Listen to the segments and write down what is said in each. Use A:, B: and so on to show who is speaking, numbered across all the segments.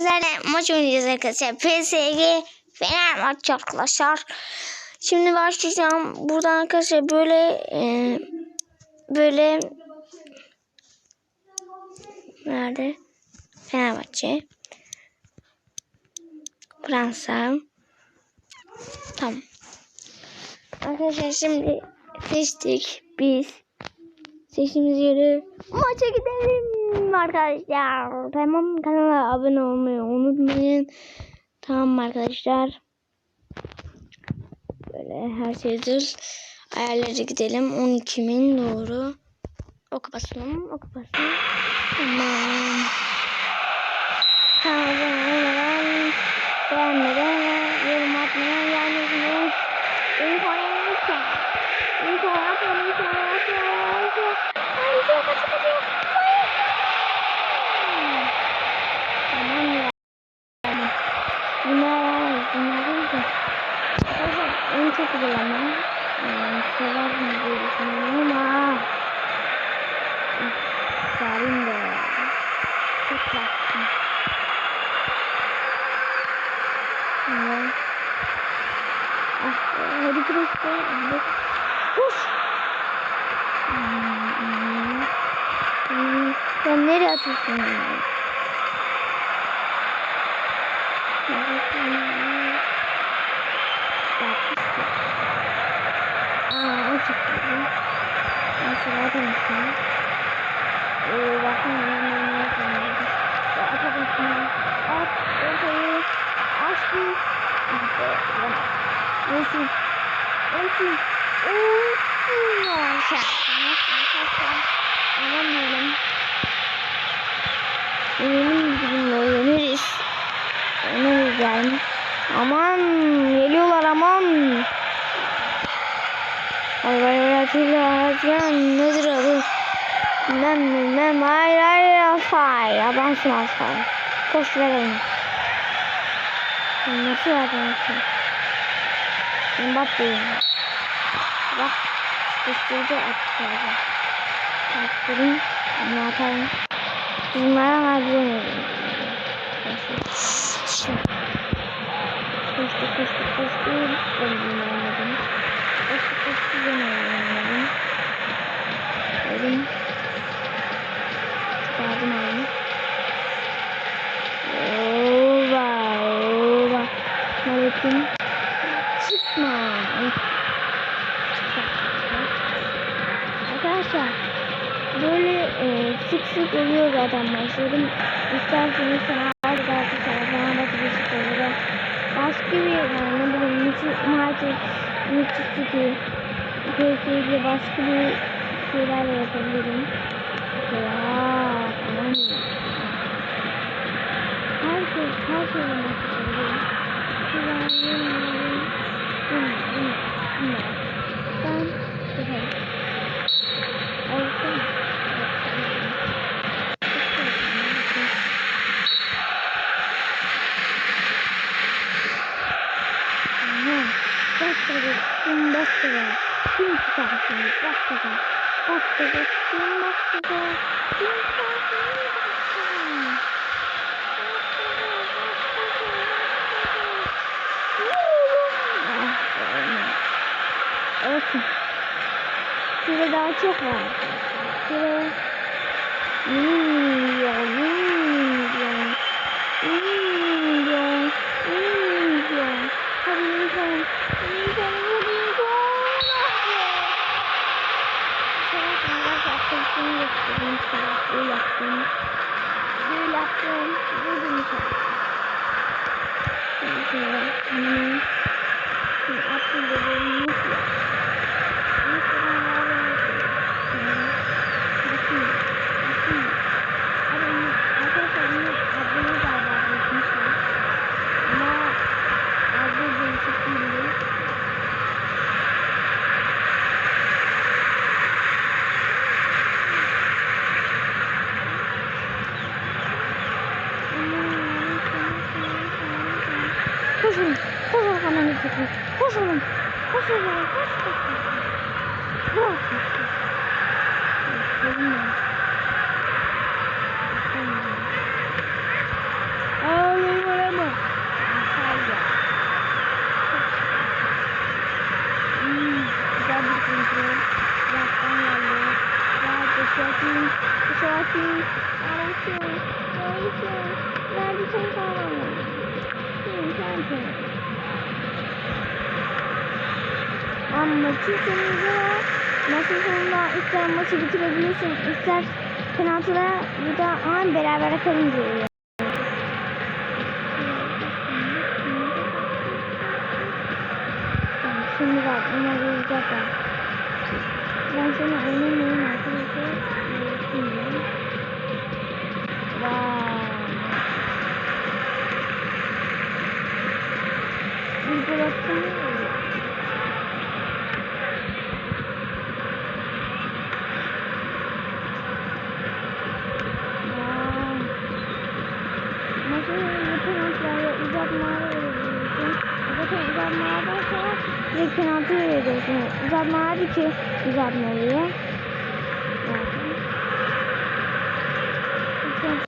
A: sizlerle maç oynayacağız arkadaşlar. PSG Fenerbahçe arkadaşlar. Şimdi başlayacağım. Buradan arkadaşlar böyle e, böyle nerede? Fenerbahçe. Fransa. Tamam. Arkadaşlar şimdi seçtik biz. Seçtiğimiz yere maça gidelim arkadaşlar. Tamam kanala abone olmayı unutmayın. Tamam arkadaşlar. Böyle her şey hazır. Ayarlara gidelim. 12.000 doğru. Oku basalım. Oku basalım. Tamam. Tamam. Beğenmeden yorum atmadan yani bunu info neyse. Info atmadan info atmadan. Ay çok kaçı kaçıyor. Tamam ya. Bunlar var. Bunlar değil de. Arkadaşlar en çok güzel ama. Ee, sever mi diye düşünüyorum ama. Sarin de. Çok tatlı. Evet. Ah, Christo. Hadi. Koş. Hmm, hmm. Hmm, Sen nereye atıyorsun? Aa, Dönüşüm. Ee, bakın ben ne yapıyorum. Ya atalım şunu. At, ortayı. Vuramadım. Neyse. Neyse. Olsun. Aşağı. Arkadaşlar. Alamıyorum. Benim bizimle yeniriz. Yeniriz yani. Aman geliyorlar aman. Atyan nedir adı? Bilmem bilmem hayır hayır alfay. Adamsın alfay. Koş ver onu. Nasıl adamsın? Mbappe'yim. Bak sıkıştırıcı attı. Attırın. Ama atarım. Bunlara harcayamıyorum. Koştu koştu koştu. Ben bunu anladım. Ben anladım. Dedim. Çıkardım abi. Ova ova. Maletim. Çıkma. Arkadaşlar böyle e, sık sık oluyor zaten maçlarım. İsterseniz sana daha tutar. Bana da bir olur. Başka bir yani ne bileyim Mütü- United, Manchester PSG başka bir şeyler yapabilirim. Ya aman. Her şey, her şeyle maç yapabilirim. Güzel, yeni, bunlar, bunlar, bunlar. Ben yaparım. Olsun. Aha, Başladı. Kim başladı? Kim? Başladı. Başladı. Kim? Kim çıkarsın? Olsun. Şurada daha çok var. Şurada milyon, milyon, milyon, milyon. Hadi milyon, milyon, milyon. Sonra biraz yaptım, yaptım, böyle yaptım. Böyle yaptım, böyle yaptım. Şimdi şöyle, hmm. Şimdi attım da böyle nasıl yaptım? Nasıl ben böyle yaptım? Hmm. Bakın, bakın. Adamı, arkadaşlar bunu adını galiba bırakmışlar. Ama adı değişik değildi. Koşun, koşun hemen gidecek. Koşun, koşun, koşun, koşun. Bırak koşun. Koşun. Koşun. Aa, an maçın sonunda maçın sonunda ister maçı bitirebilirsin ister penaltıda ya da an beraber kalın diyor. Tamam, Şimdi bak bunlar yazacaklar. Ben seni oynamayayım arkadaşlar. Vay. Bir bıraktım. Zaten uzatmalardan sonra direkt penaltı vereceksin. Uzatmalar bitiyor. Uzatma oluyor. Zaten. Bakın.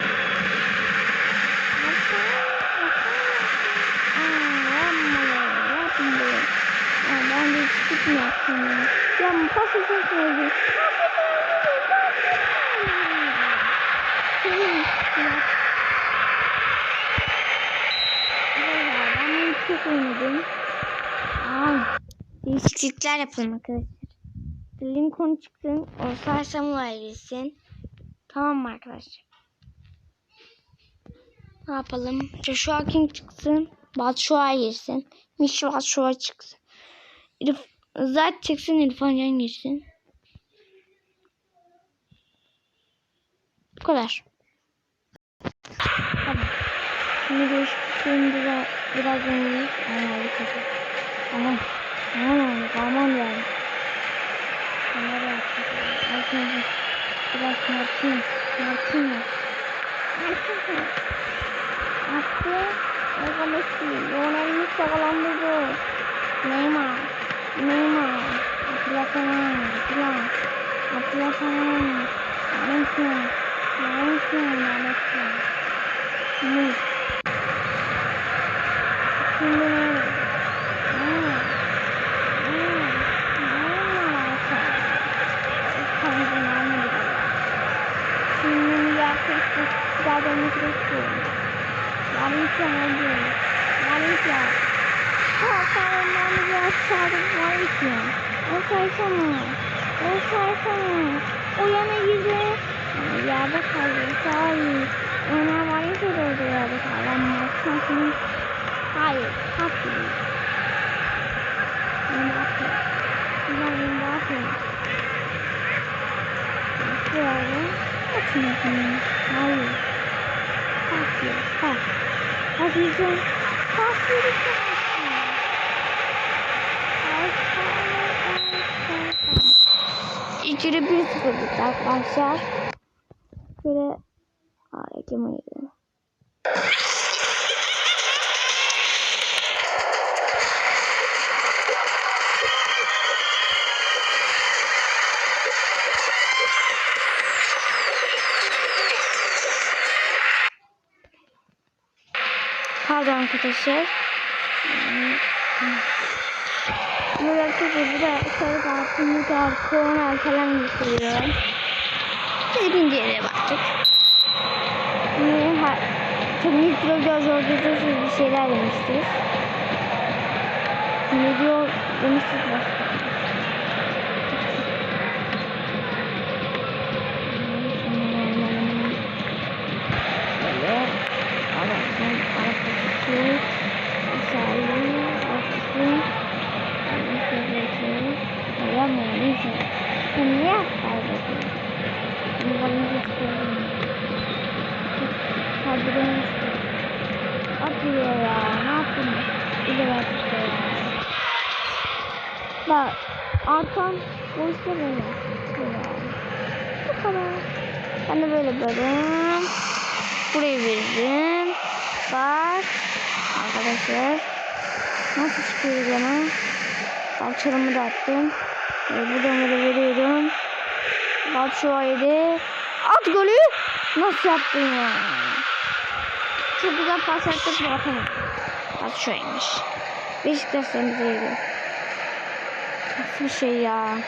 A: Ya ben de çıkıp mı yaptım ya? Ya bu pası çok sevdim. Senin ya. Valla ben bunu çok oynadım. Aa, değişiklikler yapalım arkadaşlar. Lincoln çıksın. Oscar Samuel girsin. Tamam arkadaşlar? Ne yapalım? Joshua King çıksın. Batshuayi girsin. Mitch Batshuayi çıksın. İrf Zat çıksın. İrfan Can girsin. Bu kadar. Tamam. Şimdi değişikliğini biraz, biraz. Aman dikkat et. Aman. Aman. Aman yani. Kamera yaptık. Bakın. Biraz Martin. Martin. Martin. Attı. Mega Messi. Lionel Messi yakalandırdı. Neymar. Neymar. Atilla Sanan. Atilla. Atilla Sanan. Valencia. Valencia. Valencia. Yerde kaldı. Sağ ol. Ona Valencia da orada yerde kaldı. Ama maçın Hayır. Hakkı değil. Mbappe. Güzel Mbappe. Nasıl yani? Kaçın bakayım. Hayır. Kaç yiyeceğim. Kaç yiyeceğim. İçeri bir sıfır bitti arkadaşlar. Şöyle Aa, ekleme gidelim. Pardon arkadaşlar. Böyle arkadaşlar bu da sarı müdahale, korona falan gösteriyor. Biz ikinci yere baktık. Teknik direktör zorluyorsa bir şeyler demiştir. Ne diyor demiştik başka. Niye? Bunların hiç görmüyor. Kaldırılmıştı. Atıyor ya. Ne yaptın? İleri attı ya. Bak. Arkan boşta. Böyle. Bu kadar. Ben de böyle bölüm. Burayı verdim. Bak. Arkadaşlar. Nasıl çıkıyor bana? Alçalımı da attım. Ve buradan böyle veriyorum. Aydı. At golü. Nasıl yaptın ya? Çok güzel pas attık bu atamadık. Bak şuymuş. Beşiktaş değildi. Nasıl bir şey ya?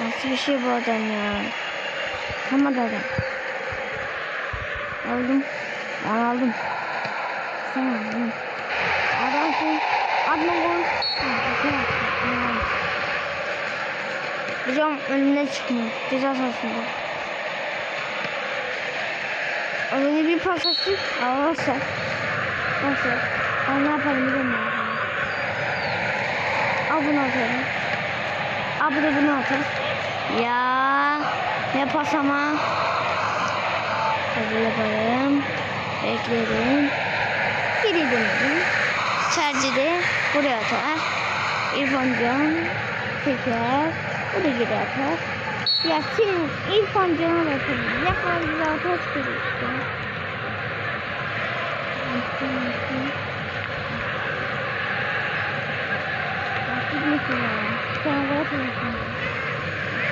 A: Nasıl bir şey bu adam ya? Tamam adam. Aldım. Ben aldım. Baksana. hı. Adamsın. Atma gol. Ha, güzel. Tamam. Hocam önümden çıkmıyor. Ceza sahasında. Az önce bir pas attık. Ağlarsa. Nasıl? Ben ne yaparım biliyor musun? Al bunu atarım. Al bu da bunu atar. Ya ne pas ama. Hadi yapalım. Bekleyelim. Geri dönelim. De buraya atar. İrfan Can tekrar. O da geri atar. Ya senin İrfan Can'a da atabilir. Yapar güzel atar çıkıyor işte. Gitmesin ya. Sen gol atıyorsun.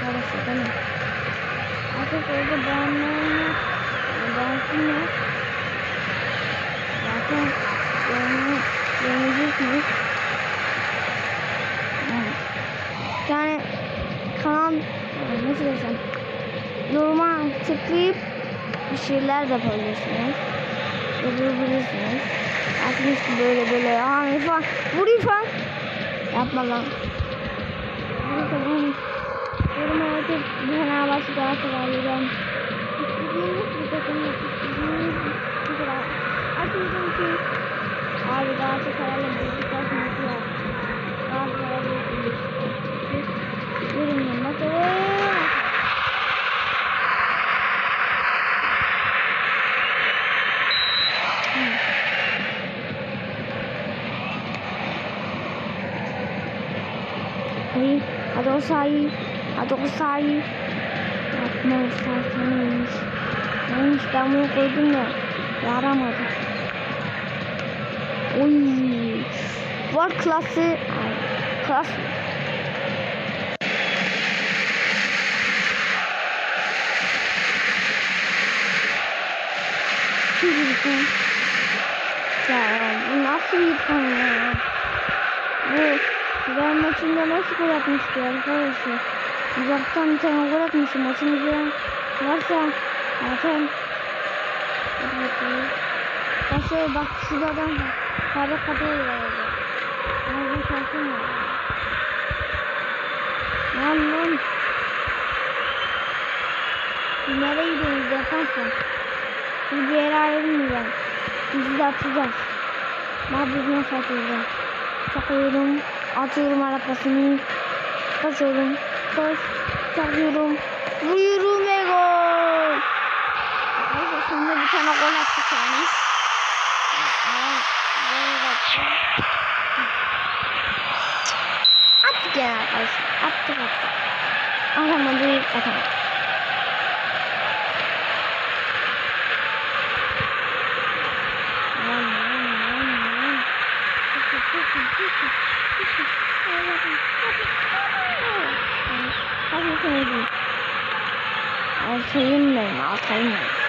A: Orası değil mi? Artık orada beğenmeyenler beğensinler. Zaten beğenme, beğeneceksiniz. Yani, kanal nasıl desem yoruma tıklayıp bir şeyler de yapabilirsiniz. Yazabilirsiniz. Artık işte böyle böyle ya İrfan vur İrfan. Yapma lan. Neyse ben yoruma yazıp bir Fenerbahçe Galatasaray'dan istediğiniz bir takım istediğiniz bir kadar atıyorum ki abi Galatasaray'la Beşiktaş maçı var. Galatasaray'la Beşiktaş. Yorumdan bakalım. Hayır. Hadi o sayı. Hadi o sayı. Yapma o sayı neymiş. Neymiş ben bunu koydum da yaramadı. Oy. Var klası. Klas. Çocuklar. Ya bu nasıl konu ya? Bu Real maçında nasıl gol atmıştı arkadaşlar? Uzaktan bir tane gol atmıştı. Maçını izleyen varsa zaten. Başka bak şurada adam var. Sarı kapı oluyor orada. Ağzını kalsın var. Lan lan. Nereye gidiyorsunuz yaparsan? Bir yere ayrılmayacağım. Bizi de atacağız. Ne yapıyorsunuz atacağız? Çakıyorum. Atıyorum arabasını. Basıyorum. Koş. Çakıyorum. Vuruyorum ve gol. Arkadaşlar sonunda bir tane gol attık yani. Attık arkadaşlar. Attık attık. Atamadık atamadık. Altayım benim, altayım benim.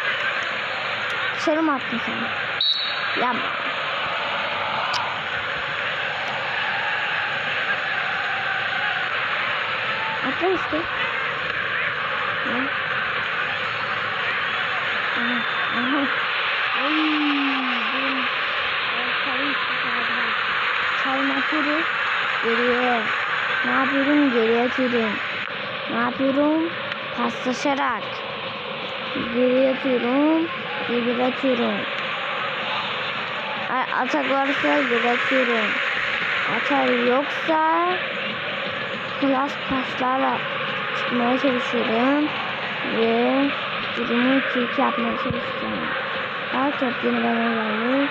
A: Dışarı mı attın sen? Yapma. Atla işte. Ha? Aha, aha. Oy, benim çıkardım. Çalım atıyoruz. Geriye. Ne yapıyorum? Geriye atıyorum. Ne yapıyorum? Paslaşarak. Geri atıyorum. Geri atıyorum. Ay, Atak varsa geri atıyorum. Atar yoksa klas paslarla çıkmaya çalışıyorum. Ve durumu 2-2 yapmaya çalışacağım. Bak top yine bana geldi.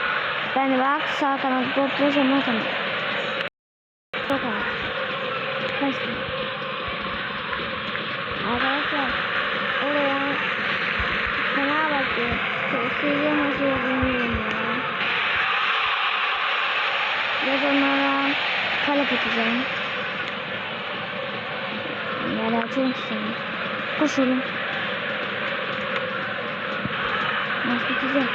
A: Ben de bak sağ kanat gol ama kanat. Çok az. Kaçtı. Arkadaşlar oraya Fenerbahçe Sevgili maçı bilmiyorum ya. Biraz onlara kale atacağım. Etmeyin. Koşuyorum. Maç bitecek.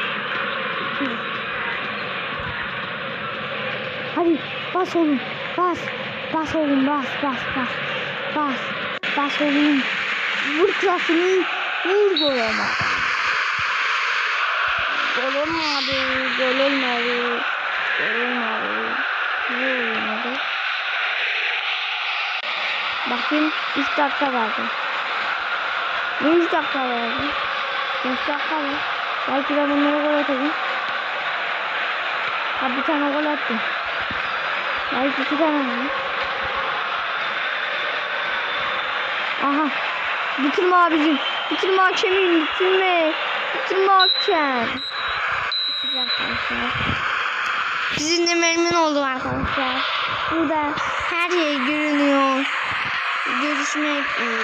A: Hadi. Bas oğlum. Bas. Bas oğlum bas bas bas. Bas. Bas oğlum. Vur klasını. Vur gol ama. Gol olmadı. Gol olmadı. Gol olmadı. Ne olmadı? Bakayım 3 dakika vardı. Ne 3 dakika vardı? 5 dakika var. Belki de bunları gol atacağım. Ha bir tane gol attım. Belki iki tane mi? Aha. Bitirme abicim. Bitirme hakemim. Bitirme. Bitirme hakem. Bitirme arkadaşlar. Sizinle memnun oldum arkadaşlar. Burada her şey görünüyor. Görüşmek, e,